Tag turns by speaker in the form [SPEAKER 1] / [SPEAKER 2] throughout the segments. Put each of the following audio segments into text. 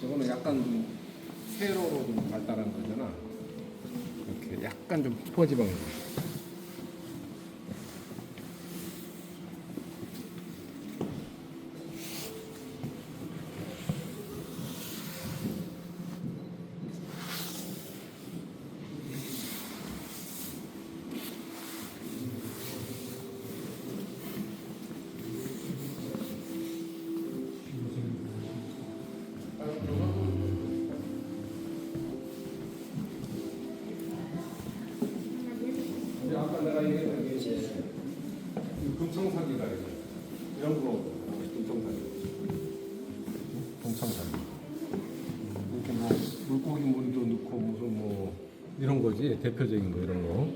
[SPEAKER 1] 저거는 약간 좀 세로로 좀 발달한 거잖아. 이렇게 약간 좀 퍼지방. 근데 아까 내가 얘기했던 게 이제 이 금청사기가 이제 이런 거 금청사기. 금청사기. 이렇게 뭐 물고기 물도 넣고 무슨 뭐 이런 거지 대표적인 거 이런 거.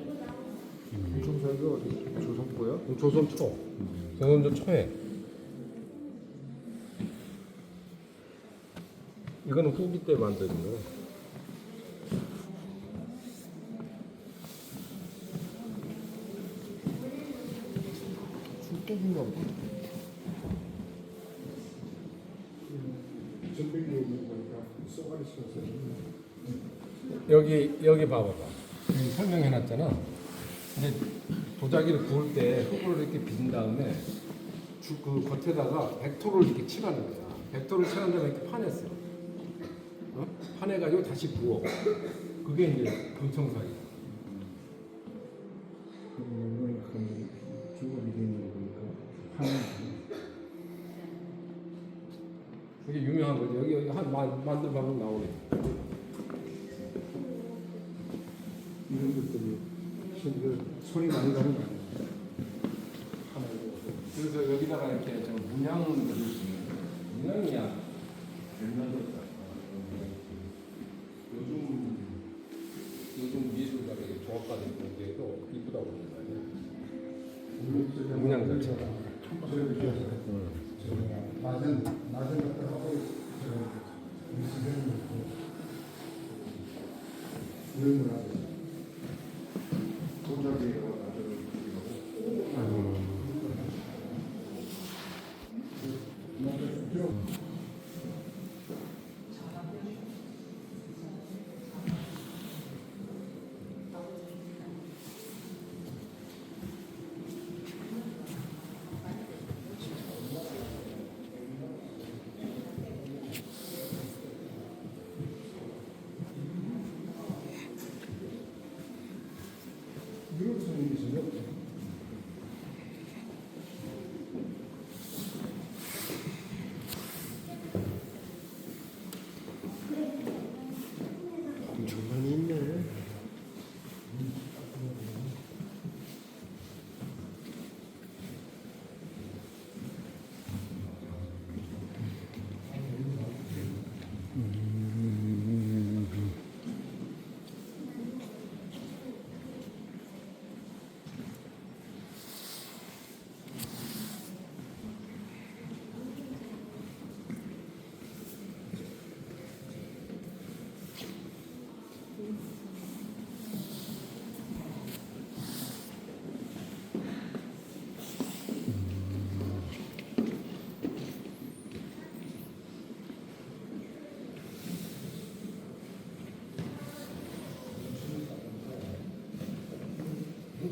[SPEAKER 2] 금청사기가 어디 조선 거야?
[SPEAKER 1] 조선 초. 조선조 초에. 이거는 후기 때 만든 거.
[SPEAKER 2] 술 떡인가 보다. 전백이 있는 거니까 쏘가리 쏘서
[SPEAKER 1] 여기 여기 봐봐봐. 여기 설명해놨잖아. 근데 도자기를 구울 때 흙으로 이렇게 빚은 다음에 주, 그 겉에다가 백토를 이렇게 칠하는 거야. 백토를 칠한 다음에 이렇게 파냈어. 어? 파내가지고 다시 부어. 그게 이제 금청사기.
[SPEAKER 2] 이건 그런 중국이 되는 거 보니까 하는
[SPEAKER 1] 유명한 거지. 여기 여기 한 만, 만들 방법 나오네.
[SPEAKER 2] 이런 것들이 실은 손이 많이 가는 거? 하나로
[SPEAKER 1] 그래서 여기다가 이렇게 저 문양을 그릴 수 있는. 문양이야. 요즘 요즘 미술가들이 조합가들 보기에도 이쁘다고 거야. 문양 자체가.
[SPEAKER 2] 낮은 낮은 것들 하고 미술 하는 거이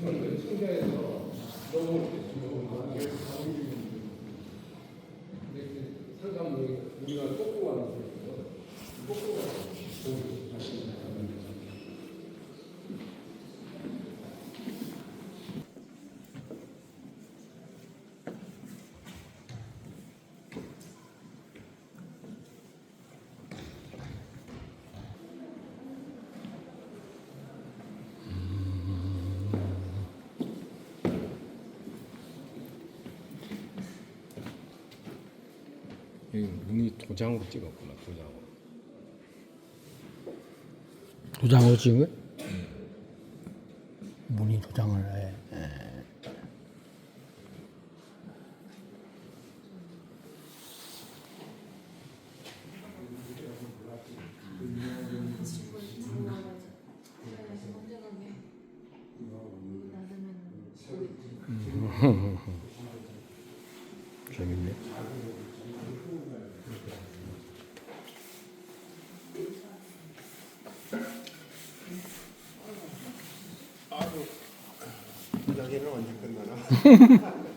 [SPEAKER 1] 청자에서 너무 상담 우리가 뽑고 가는 거예요. 뽑고 가는 이 눈이 도장으로 찍었구나 도장으로.
[SPEAKER 3] 도장으로 찍은 거야? 문이 도장을 해. 예.
[SPEAKER 1] 재밌네.
[SPEAKER 3] 여기는 언제 끝나나?